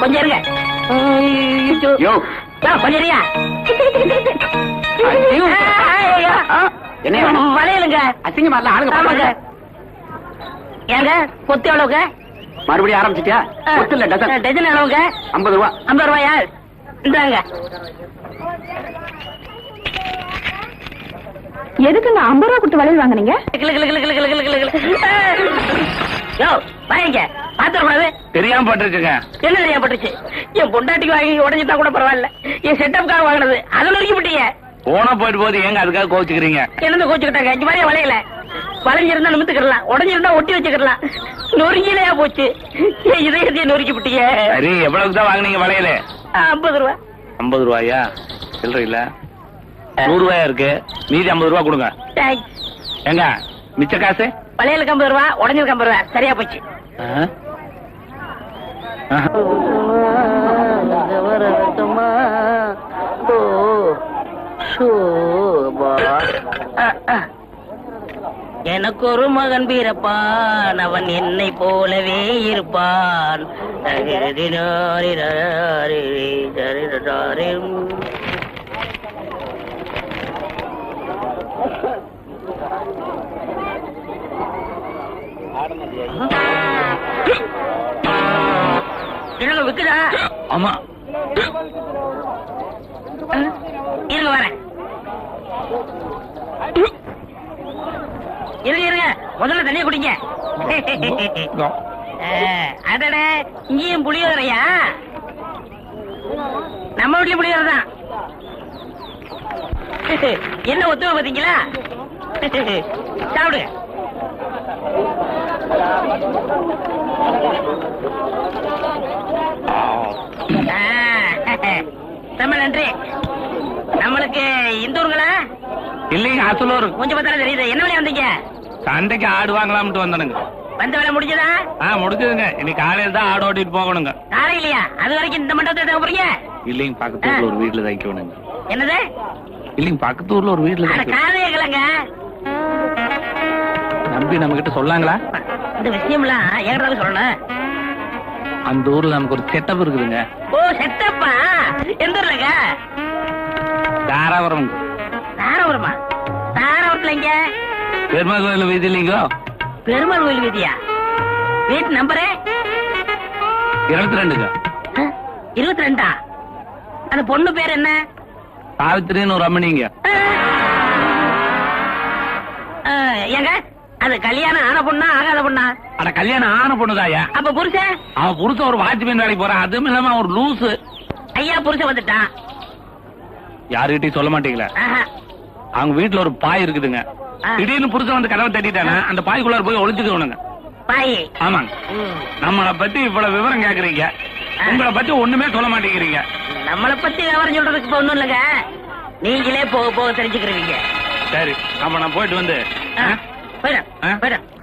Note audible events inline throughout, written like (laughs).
கொஞ்சம் இருங்க. கொஞ்சம் இருங்க. வேணும்? வளையலுங்க. அசிங்கமா இல்ல ஆளுங்க ஏங்க கொத்து எவ்வளவுங்க? மறுபடியும் ஆரம்பிச்சிட்டியா? ஒத்து இல்ல டஜன் எவ்வளவுங்க? ஐம்பது ரூபா. ஐம்பது ரூபாயா? இந்தாங்க. எதுக்குங்க ஐம்பது ரூபா கொடுத்து வளையல் வாங்குனீங்க? கிளு, கிளு, கிளு, கிளு, கிளு, கிளு, கிளு, கிளு. யோ வாங்க பாத்திரக்கூடாது தெரியாம போட்டிருக்குங்க. என்ன தெரியா பட்டுச்சு என் பொண்டாட்டிக்கு வாங்கி உடஞ்சிட்டா கூட பரவாயில்ல. என் செட்டப்காக வாங்கினது. அதை நொறுக்கி விட்டீங்க. போனா போயிட்டு போகுது. ஏங்க அதுக்காக கோச்சுக்கிறீங்க என்னந்து கோச்சுக்கிட்டாங்க இங்க மாதிரி வளையல. வளைஞ்சிருந்தா நிமித்துக்கிடலாம். உடஞ்சிருந்தா ஒட்டி வச்சுக்கிடலாம். நொறுங்கிலையா போச்சு. என் இதயத்தையே நொறுக்கி விட்டீங்க? சரி எவ்வளவுக்கு தான் வாங்குனீங்க வளையல? ஐம்பது ரூபா. ஐம்பது ரூபாயா? சில்லற இல்ல. நூறு ரூபாயா இருக்கு? மீதி ஐம்பது ரூபா கொடுங்க. தேங்க்ஸ் ஏங்க மிச்ச காசு? வளையலுக்கு ஐம்பது ரூபா உடஞ்சிருக்கு ஐம்பது ரூபா சரியா போச்சு. எனக்கு ஒரு மகன் பிறப்பான் அவன் என்னை போலவே இருப்பான். என்னங்க விக்குதா? ஆமா. இருங்க வரேன் இருங்க இருங்க. முதல்ல தண்ணிய குடிங்க. அடடே இங்கேயும் புளியோதரையா? நம்ம வீட்லயும் புளியோதரை தான். என்ன ஒத்துமை பாத்தீங்களா சாப்பிடுங்க. ரொம்ப நன்றி. நம்மளுக்கு இந்த ஊருங்களா இல்லைங்க அசலூர். கொஞ்சம் பார்த்தாலும் தெரியுது. என்ன வேலையா வந்தீங்க? சண்டைக்கு ஆடு வாங்கலாம்னு வந்தனுங்க. வந்த வேலை முடிஞ்சதா? ஆ முடிஞ்சதுங்க. இன்னைக்கு காலையில தான் ஆடு ஓட்டிட்டு போகணுங்க. காலையிலையா? அது வரைக்கும் இந்த மண்டபத்தை தங்க போறீங்க? இல்லைங்க பக்கத்து ஊர்ல ஒரு வீட்டுல தைக்கணுங்க என்னது? இல்லைங்க பக்கத்து ஊர்ல ஒரு வீட்டுல காதையே கிளங்க நம்பி நம்ம கிட்ட சொல்லாங்களா? இந்த விஷயம்லாம் எங்கிட்ட சொல்லணும்? அந்த ஊர்ல நமக்கு ஒரு செட்டப் இருக்குதுங்க. ஓ செட்டப்பா எந்த ஊர்லங்க? தாராபுரம். தாராபுரமா? தாராபுரத்துல எங்க? பெருமாள் கோயில் வீதி இல்லைங்கோ? பெருமாள் கோயில் வீதியா? வீட்டு நம்பரு இருபத்தி ரெண்டுங்க இருபத்தி ரெண்டா அந்த பொண்ணு பேர் என்ன? சாவித்திரின்னு ஒரு அம்மனிங்க. ஆ, ஏங்க? அது கல்யாணம் ஆன பொண்ணா ஆகாத பொண்ணா? அட கல்யாணம் ஆன பொண்ணுதாயா? அப்ப புருஷன்? அவன் புருஷன் ஒரு வாட்ச்மேன் வேலைக்கு போறான். அதுவும் இல்லாம ஒரு லூசு. ஐயா புருஷன் வந்துட்டான் யாருகிட்டயும் சொல்ல மாட்டீங்களா. அவங்க வீட்டுல ஒரு பாய் இருக்குதுங்க. திடீர்னு புருஷன் வந்து கதவை தட்டிட்டானே அந்த பாய்க்குள்ளார போய் ஒளிஞ்சுக்கணுங்க. பாய். ஆமாங்க. நம்மளை பத்தி இவ்வளவு விவரம் கேக்குறீங்க. உங்களை பத்தி ஒண்ணுமே சொல்ல மாட்டேங்கிறீங்க. நம்மளை பத்தி விவரம் சொல்றதுக்கு இப்ப ஒண்ணும் இல்லைங்க. நீங்களே போக போக தெரிஞ்சுக்கிறீங்க. சரி அப்ப நான் போயிட்டு வந்து ஆ? போயிடும் ஆ? போயிடும் ஏய்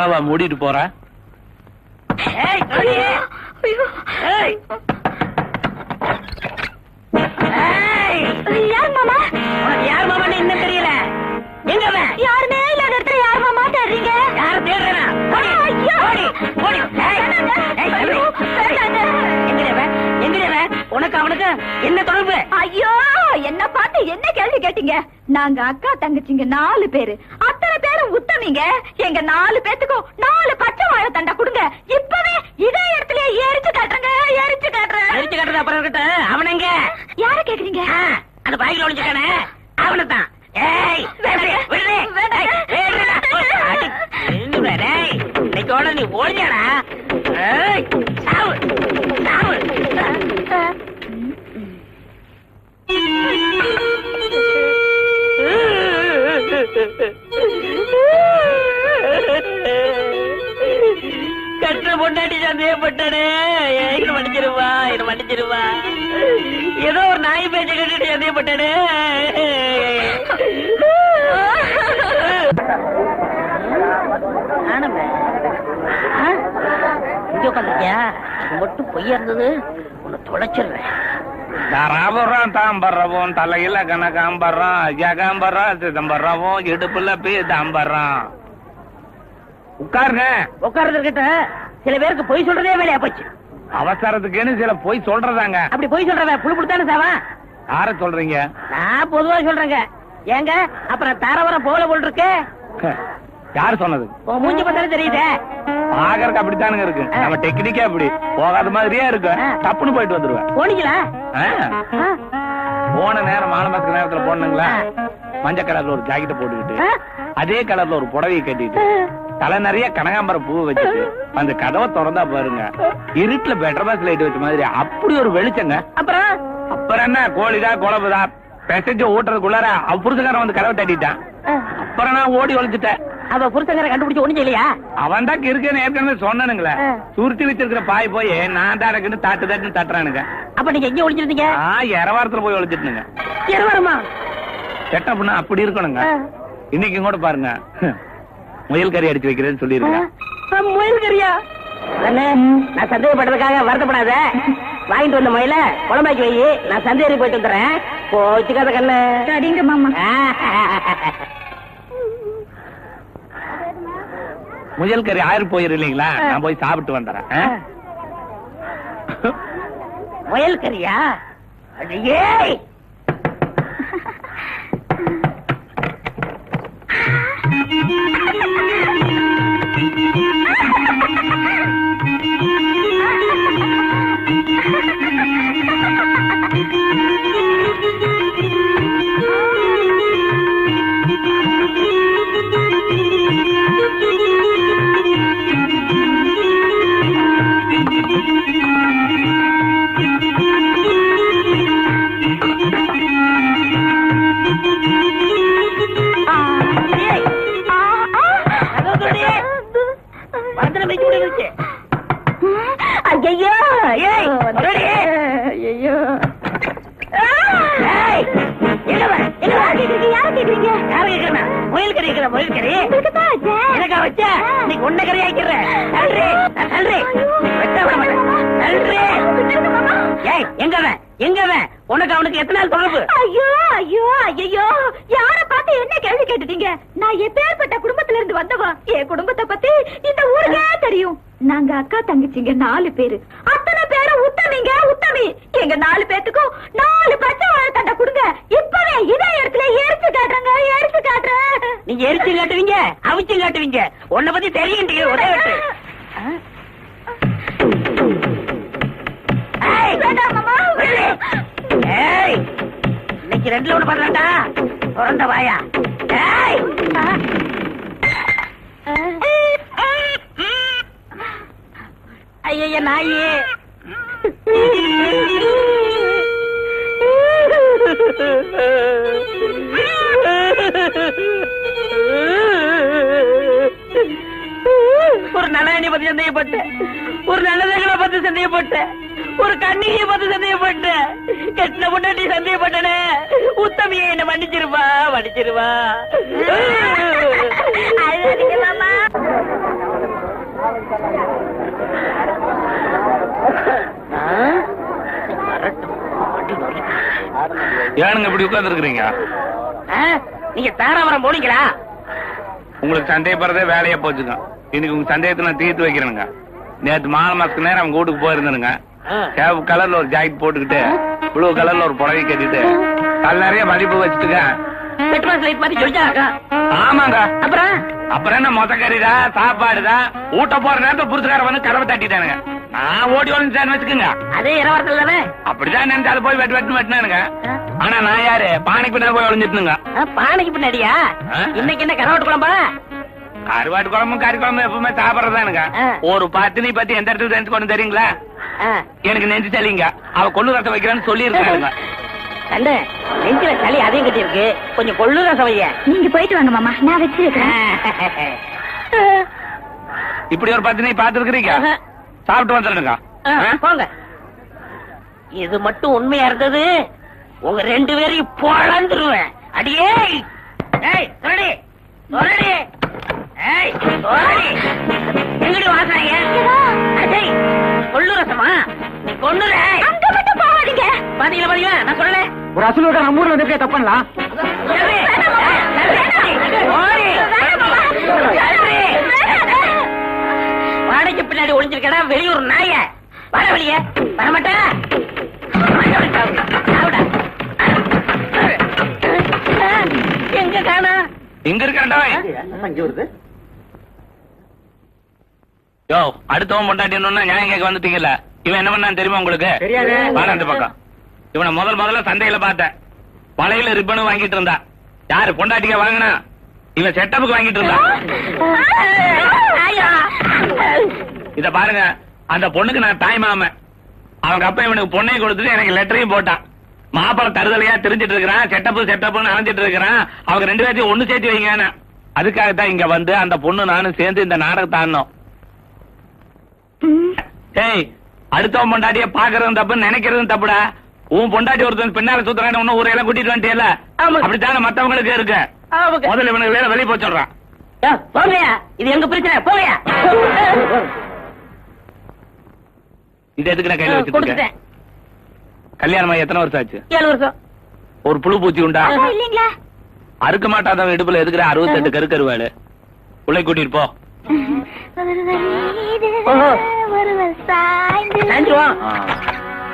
புறாவா மூடிட்டு போற. யார் மாமா? யார் இன்னும் தெரியல. எங்க யாருமே இல்லாத இடத்துல யார் மாமா தேடுறீங்க? யார் தேடுறா உனக்கு அவனுக்கு என்ன தொடர்பு? ஐயோ என்ன பார்த்து என்ன கேள்வி கேட்டீங்க? நாங்க அக்கா தங்கச்சிங்க நாலு பேரு. அத்தனை பேரும் உத்தமிங்க. எங்க நாலு பேத்துக்கும் நாலு பச்சை வாழை தண்டா கொடுங்க. இப்பவே இதே இடத்துல எரிச்சு காட்டுறேங்க எரிச்சு காட்டுறேன். எரிச்சு கட்டுறது அப்புறம் இருக்கட்டும். அவன் எங்க? யார கேக்குறீங்க? அந்த பாய்க்குள்ள ஒளிஞ்சுக்கானே அவனைத்தான். ஏய். இன்னைக்கோட நீ ஓடியாடா ஏய், சாவு, சாவு. பொண்டாட்டி சந்தேகப்பட்டானே என்ன மன்னிச்சிருவா என்ன மன்னிச்சிருவா. ஏதோ ஒரு நாய் பேச்ச கட்டிட்டு உட்காந்துருக்கியா அது மட்டும் பொய்யா இருந்தது உன்னை தொலைச்சிடுறேன். தராபுரம் தாம்பரம் தலையில கனகாம்பரம் ஜகாம்பரம் சிதம்பரம் இடுப்புல பீதாம்பரம். உட்காருங்க. உட்கார்றது கிட்ட சில பேருக்கு பொய் சொல்றதே வேலையா போச்சு. அவசரத்துக்குன்னு சில போய் சொல்றதாங்க. அப்படி பொய் சொல்றவன் புழு புடுத்தானே சாவா? யார சொல்றீங்க? நான் பொதுவா சொல்றேங்க. ஏங்க அப்புறம் தாரவரம் போல போல் இருக்கு. யார் சொன்னது? மூஞ்சி பார்த்தாலே தெரியுதே. பாக்கறதுக்கு அப்படித்தானுங்க இருக்கு. நம்ம டெக்னிக்கே அப்படி. போகாத மாதிரியே இருக்கு. ஆ. டப்புன்னு போயிட்டு வந்துருவேன். போனீங்களா. போன நேரம் மானமாசு நேரத்துல போனீங்களா ஆ. மஞ்சள் கலர்ல ஒரு ஜாக்கெட்டை போட்டுக்கிட்டு. அதே கலர்ல ஒரு புடவையை கட்டிட்டு தலை நிறைய கனகாம்பரம் பூ வச்சுட்டு அந்த கதவை திறந்தா பாருங்க. இருட்டுல பெட்டர் பாஸ் லைட் வச்ச மாதிரி அப்படி ஒரு வெளிச்சங்க. அப்புறம்? அப்புறம் என்ன? கோழிதா குழம்புதா பெசஞ்சு ஊட்டுறதுக்குள்ளார அவ புருஷக்காரன் வந்து கதவை தட்டிட்டான். அப்புறம் நான் ஓடி ஒழிச்சிட்டேன் அவ புருஷங்கரை கண்டுபிடிச்சு ஒண்ணும் இல்லையா அவன் தான் இருக்கேன்னு ஏற்கனவே சொன்னானுங்களே. சுருட்டி வச்சிருக்கிற பாய் போய் நான் தான் இருக்குன்னு தட்டு தட்டுன்னு தட்டுறானுங்க. அப்ப நீங்க எங்க ஒளிஞ்சிருந்தீங்க? ஆ இரவாரத்துல போய் ஒழிச்சிட்டுனுங்க வருமா செட்டப்னா அப்படி இருக்கணுங்க. இன்னைக்கு கூட பாருங்க. முயல் கறி அடிச்சு வைக்கிறேன்னு சொல்லியிருக்கேன் முயல் கறியா? நான் சந்தேகப்பட்டதுக்காக வருத்தப்படாத. வாங்கிட்டு வந்த முயல குழம்பாக்கி வை. நான் சந்தேகி போயிட்டு வந்துடுறேன். போச்சுக்காத கண்ணு. சரிங்க மாமா. முயல் கறி ஆயிரம் போயிரு இல்லைங்களா? நான் போய் சாப்பிட்டு வந்துடுறேன். ஆ? முயல் கறியா? அடியே! ஏய், முயல் கறி கேக்குற, முயல் கறி. உங்களுக்கு தான் ஆச்சே. எனக்கா வச்ச? இன்னைக்கு உன்னை கறி ஆக்கிடுறேன். தள்ளுறி, நான் தள்ளுறி. வெட்ட விட மாட்டேன். தள்ளுறி. விட்டுருங்க மாமா. ஏய், எங்க அவன்? எங்க அவன்? உனக்கு அவனுக்கு எத்தனை நாள் தொடர்பு ஐயோ ஐயோ ஐயோ யார பார்த்து என்ன கேள்வி கேட்டுட்டீங்க நான் எப்பேற்பட்ட குடும்பத்துல இருந்து வந்தவா என் குடும்பத்தை பத்தி இந்த ஊருக்கே தெரியும் நாங்க அக்கா தங்கச்சிங்க நாலு பேரு அத்தனை பேரும் உத்தமிங்க உத்தமி எங்க நாலு பேத்துக்கும் நாலு பச்சை வாழைத்தண்டை கொடுங்க இப்பவே இதே இடத்துல எரிச்சு காட்டுறேங்க எரிச்சு காட்டுறேன் நீங்க எரிச்சு காட்டுவீங்க அவிச்சு காட்டுவீங்க. உன்னை பத்தி தெரியும் ஒரே வெட்டு. ஏய், இன்னைக்கு ரெண்டுல ஒண்ணு பண்ணலாம்டா. திறந்த வாயா. ஏய்! ஐய நாயே. ha (laughs) நல்ல பத்தி சந்தேகப்பட்டேன் ஒரு நல்லதங்களை பத்தி சந்தேகப்பட்டேன் ஒரு கண்ணியை பத்தி சந்தேகப்பட்டேன் கெட்டின பொண்டாட்டி சந்தேகப்பட்டனே உத்தமியை என்ன மன்னிச்சிருவா மன்னிச்சிருவா. ஏனுங்க இப்படி உட்கார்ந்து இருக்கிறீங்க? நீங்க தாராவரம் போனீங்களா? உங்களுக்கு சந்தேகப்படுறதே வேலையா போச்சுங்க. இன்னைக்கு உங்க சந்தேகத்தை நான் தீர்த்து வைக்கிறேனுங்க. நேத்து மாலை மாசத்துக்கு நேரம் அவங்க வீட்டுக்கு போயிருந்தேனுங்க. சேவ் கலர்ல ஒரு ஜாக்கெட் போட்டுக்கிட்டு ப்ளூ கலர்ல ஒரு புடவை கட்டிட்டு கல் நிறைய மதிப்பு வச்சுட்டுங்க. ஆமாங்க. அப்புறம்? அப்புறம் என்ன மொத்த கறிதா சாப்பாடுதா ஊட்ட போற நேரத்துல புருஷக்கார வந்து கதவை தட்டிட்டானுங்க. நான் ஓடி வந்து வச்சுக்கோங்க. அதே இரவாரத்தில் தானே? அப்படிதான் நினைச்சு அதை போய் வெட்டு வெட்டு வெட்டினானுங்க. ஆனா நான் யாரு? பானைக்கு பின்னாடி போய் ஒளிஞ்சிட்டுங்க பானைக்கு பின்னாடியா? இன்னைக்கு என்ன கரவாட்டு குழம்பா கருவாட்டு குழம்பும் கறி குழம்பும் எப்பவுமே சாப்பிடறதானுங்க. ஒரு பத்தினி பத்தி எந்த இடத்துல தெரிஞ்சுக்கணும் தெரியுங்களா? ஆ. எனக்கு நெஞ்சு சளிங்க. அவ கொள்ளு ரசம் வைக்கிறேன்னு சொல்லி இருக்காங்க கண்டு நெஞ்சில சளி அதையும் கட்டி இருக்கு கொஞ்சம் கொள்ளு ரசம் வைய. நீங்க போயிட்டு வாங்க மாமா. நான் வச்சிருக்கேன். இப்படி ஒரு பத்தினி பாத்துருக்கீங்க ஆஹா. சாப்பிட்டு வந்துடுங்க ஆ, போங்க. இது மட்டும் உண்மையா இருந்தது? உங்க ரெண்டு பேரையும் பொழந்துருவேன். அடியே! ஏய் சொல்லடி சொல்லடி எங்கடி வாசனைங்க? அடே கொள்ளு ரசமா? நீ கொன்னுற அங்க மட்டும் போகாதீங்க. பாத்தீங்களா பாத்தீங்களா நான் சொல்லல. ஒரு அசுலுக்கு நம்ம ஊர்ல வந்து. வாடகைக்கு பின்னாடி ஒளிஞ்சிருக்கடா வெளியூர் நாய. வர வெளிய வரமாட்டா? எங்க காணா? இங்க இருக்கா இங்க வருது. யோ அடுத்தவன் பொண்டாட்டின்னு நியாயம் கேட்க வந்துட்டீங்கல்ல. இவன் என்ன பண்ணான்னு தெரியுமா உங்களுக்கு? தெரியாது. வாடா இந்த பக்கம். இவனை முதல் முதல்ல சந்தையில பார்த்தேன். வலையில ரிப்பனும் வாங்கிட்டு இருந்தா. யாரு பொண்டாட்டிக்க வாங்கினா? இவன் செட்டப்புக்கு வாங்கிட்டு இருந்தா. இத பாருங்க. அந்த பொண்ணுக்கு நான் தாய் மாமன். அவங்க அப்பா இவனுக்கு பொண்ணையும் கொடுத்துட்டு எனக்கு லெட்டரையும் போட்டான். மாப்பிள தருதலையா தெரிஞ்சிட்டு இருக்கிறான். செட்டப்பு செட்டப்னு அலைஞ்சிட்டு இருக்கிறான். அவங்க ரெண்டு பேர்த்தையும் ஒண்ணு சேர்த்து வைங்க. அதுக்காகத்தான் இங்க வந்து அந்த பொண்ணு நானும் சேர்ந்து இந்த நாடகத்தை ஆடினோம். ம். டேய் அடுத்தவன் பொண்டாட்டிய பாக்குறதும் தப்பு நினைக்கிறதும் தப்புடா. உன் பொண்டாட்டி ஒருத்தன் பின்னால சுத்துறான்னு இன்னும் ஊரையெல்லாம் கூட்டிட்டு வந்துட்டியல ஆமா. அப்படித்தாங்க மத்தவங்களுக்கு இருக்கு? முதல்ல இவனுக்கு வேலை வெளியே போய் சொல்றான். போங்கயா இது எங்க பிரச்சனை? போங்கயா இந்த எதுக்கு நான் கையில கொடுத்துட்டேன். கல்யாணம் எத்தனை வருஷம் ஆச்சு? ஏழு வருஷம். ஒரு புழு பூச்சி உண்டா? இல்லீங்களா? அறுக்க மாட்டாதவன் இடுப்புல எதுக்குற அறுபத்தெட்டு கருக்கருவாளு உள்ளே கூட்டிட்டு போ. ஒருவர் சாய்ந்து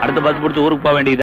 அடுத்த பஸ் பிடிச்சி ஊருக்கு போக வேண்டியது.